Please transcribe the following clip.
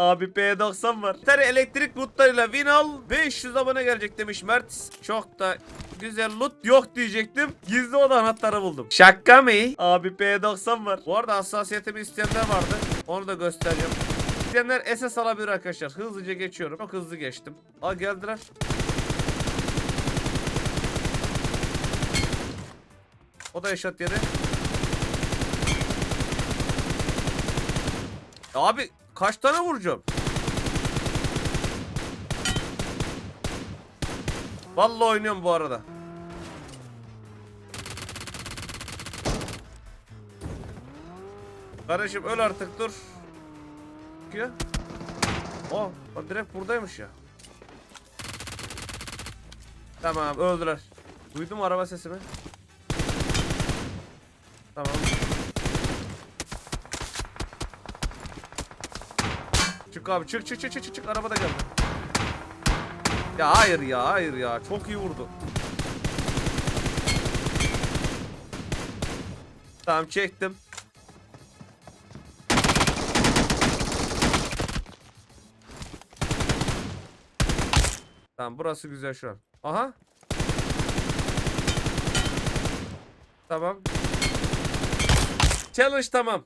Abi P90 var. Bir elektrik lootlarıyla win al. 500 abone gelecek demiş Mert. Çok da güzel loot yok diyecektim. Gizli oda anahtarı buldum. Şaka mı? Abi P90 var. Bu arada hassasiyetimi isteyenler vardı. Onu da göstereceğim. İsteyenler SS alabilir arkadaşlar. Hızlıca geçiyorum. Çok hızlı geçtim. Aa geldiler. O da eşat yedi. Abi kaç tane vuracağım? Vallahi oynuyorum bu arada. Kardeşim öl artık dur. Ya. Oh, bak direkt buradaymış ya. Tamam öldüler. Duydun mu araba sesimi? Tamam. Çık abi çık çık çık çık çık araba da geldi. Ya hayır ya hayır ya çok iyi vurdu. Tamam çektim. Tamam burası güzel şu an. Aha. Tamam. Challenge tamam.